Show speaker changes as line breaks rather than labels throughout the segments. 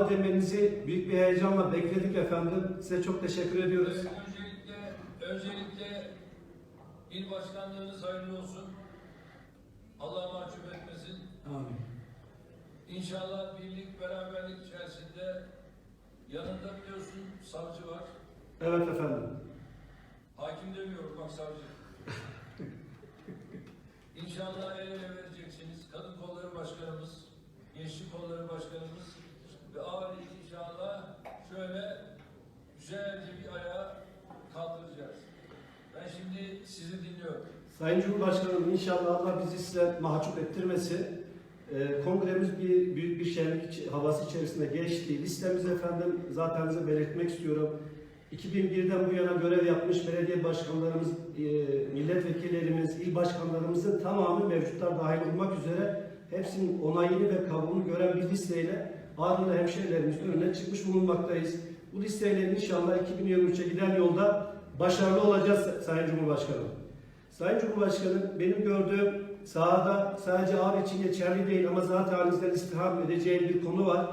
bağlı demenizi büyük bir heyecanla bekledik efendim. Size çok teşekkür ediyoruz.
Öncelikle, öncelikle il başkanlığınız hayırlı olsun. Allah mahcup etmesin.
Amin.
İnşallah birlik, beraberlik içerisinde yanında biliyorsun savcı var.
Evet efendim.
Hakim demiyorum bak savcı. İnşallah el ele vereceksiniz. Kadın kolları başkanımız, gençlik kolları başkanımız ve ağır inşallah şöyle güzelce bir ayağa kaldıracağız. Ben şimdi sizi dinliyorum.
Sayın Cumhurbaşkanım inşallah Allah bizi size mahcup ettirmesin. Ee, kongremiz bir büyük bir şenlik havası içerisinde geçti. Listemiz efendim zaten size belirtmek istiyorum. 2001'den bu yana görev yapmış belediye başkanlarımız, e, milletvekillerimiz, il başkanlarımızın tamamı mevcutlar dahil olmak üzere hepsinin onayını ve kabulünü gören bir listeyle Ağrı'lı hemşehrilerimizin önüne çıkmış bulunmaktayız. Bu listeyle inşallah 2023'e giden yolda başarılı olacağız Sayın Cumhurbaşkanım. Sayın Cumhurbaşkanım benim gördüğüm sahada sadece ağır için geçerli değil ama zaten halinizden istirham edeceği bir konu var.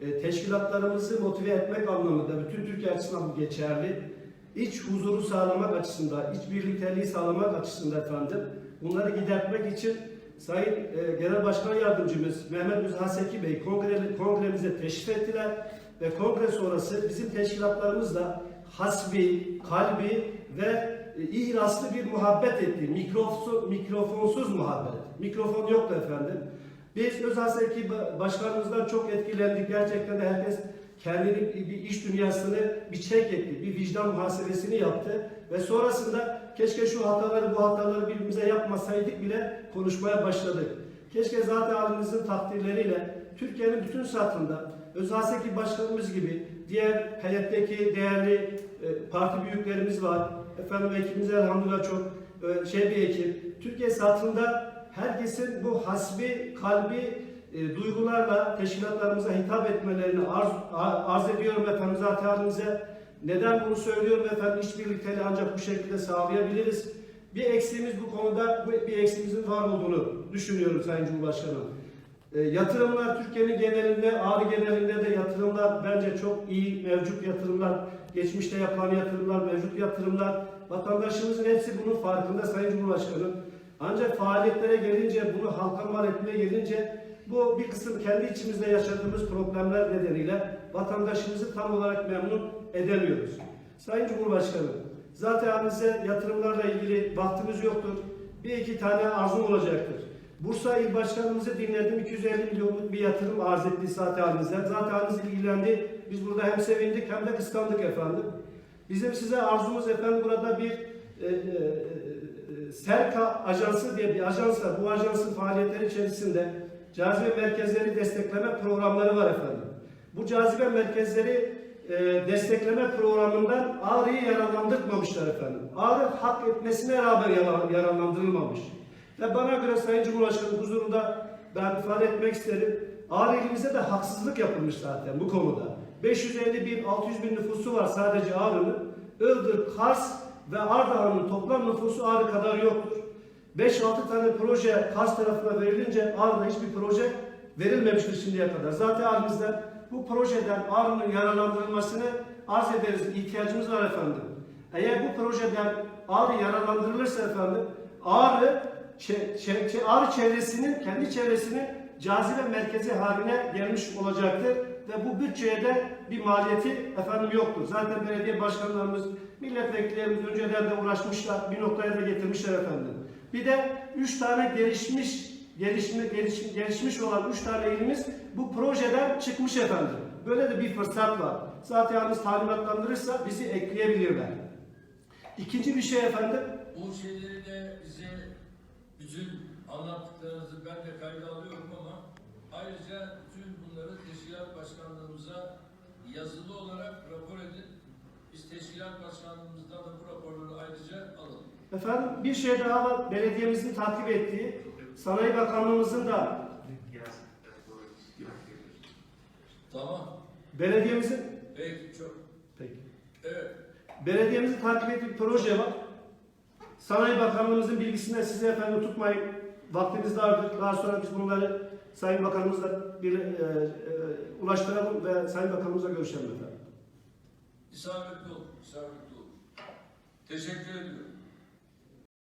E, teşkilatlarımızı motive etmek anlamında bütün Türkiye açısından bu geçerli. İç huzuru sağlamak açısından, iç birlikteliği sağlamak açısından efendim bunları gidermek için Sayın e, Genel Başkan Yardımcımız Mehmet Müzhaseki Bey kongre, kongremize teşrif ettiler ve kongre sonrası bizim teşkilatlarımızla hasbi, kalbi ve e, ihlaslı bir muhabbet etti. Mikrofonsuz, mikrofonsuz muhabbet. Mikrofon yoktu efendim. Biz Özhaseki Başkanımızdan çok etkilendik. Gerçekten de herkes kendini bir iş dünyasını bir çek etti. Bir vicdan muhasebesini yaptı. Ve sonrasında keşke şu hataları bu hataları birbirimize yapmasaydık bile konuşmaya başladık. Keşke zaten halimizin takdirleriyle Türkiye'nin bütün satında Özhaseki Başkanımız gibi diğer heyetteki değerli e, parti büyüklerimiz var. Efendim ekibimiz elhamdülillah çok e, şey bir ekip. Türkiye satında herkesin bu hasbi, kalbi e, duygularla teşkilatlarımıza hitap etmelerini arz, arz ediyorum efendim zaten halinize. Neden bunu söylüyorum efendim? İşbirlikteliği ancak bu şekilde sağlayabiliriz. Bir eksiğimiz bu konuda, bir eksiğimizin var olduğunu düşünüyorum Sayın Cumhurbaşkanım. E, yatırımlar Türkiye'nin genelinde, Ağrı genelinde de yatırımlar bence çok iyi mevcut yatırımlar, geçmişte yapılan yatırımlar, mevcut yatırımlar. Vatandaşımızın hepsi bunun farkında Sayın Cumhurbaşkanım. Ancak faaliyetlere gelince, bunu halka mal etmeye gelince bu bir kısım kendi içimizde yaşadığımız problemler nedeniyle vatandaşımızı tam olarak memnun edemiyoruz. Sayın Cumhurbaşkanım, zaten bize yatırımlarla ilgili vaktimiz yoktur. Bir iki tane arzum olacaktır. Bursa İl Başkanımızı dinledim. 250 milyonluk bir yatırım arz etti zaten halinize. Zaten haliniz ilgilendi. Biz burada hem sevindik hem de kıskandık efendim. Bizim size arzumuz efendim burada bir e, e, e, Serka Ajansı diye bir ajans var. Bu ajansın faaliyetleri içerisinde cazibe merkezleri destekleme programları var efendim. Bu cazibe merkezleri e, destekleme programından Ağrı'yı yararlandırmamışlar efendim. Ağrı hak etmesine rağmen yara- yararlandırılmamış. Ve bana göre Sayın Cumhurbaşkanı huzurunda ben ifade etmek isterim. Ağrı ilimize de haksızlık yapılmış zaten bu konuda. 550 bin, 600 bin nüfusu var sadece Ağrı'nın. Iğdır, Kars ve Ardahan'ın toplam nüfusu Ağrı kadar yoktur. 5-6 tane proje Kars tarafına verilince Ağrı'da hiçbir proje verilmemiştir şimdiye kadar. Zaten halimizden bu projeden Ağrı'nın yararlandırılmasını arz ederiz. İhtiyacımız var efendim. Eğer bu projeden Ağrı yararlandırılırsa efendim Ağrı, Ağrı çevresinin, kendi çevresinin cazibe merkezi haline gelmiş olacaktır. Ve bu bütçeye de bir maliyeti efendim yoktur. Zaten belediye başkanlarımız, milletvekillerimiz önceden de uğraşmışlar, bir noktaya da getirmişler efendim. Bir de üç tane gelişmiş, gelişme, gelişmiş, gelişmiş olan üç tane ilimiz bu projeden çıkmış efendim. Böyle de bir fırsat var. Zaten yalnız talimatlandırırsa bizi ekleyebilirler. İkinci bir şey efendim,
Bu şeyleri de bize bütün anlattıklarınızı ben de kayda alıyorum ama ayrıca tüm bunları teşkilat başkanlığımıza yazılı olarak rapor edin. Biz teşkilat başkanlığımızdan da bu raporları ayrıca alalım.
Efendim bir şey daha var. Belediyemizin takip ettiği, Sanayi Bakanlığımızın da
Tamam.
belediyemizin
Peki çok.
Peki.
Evet.
Belediyemizin takip ettiği bir proje var. Sanayi Bakanlığımızın bilgisine size efendim tutmayın. Vaktimiz dardır. Daha sonra biz bunları Sayın Bakanımızla bir, e, e, ulaştıralım ve Sayın Bakanımızla görüşelim efendim.
İsabetli olun, isabetli olun. Teşekkür ediyorum.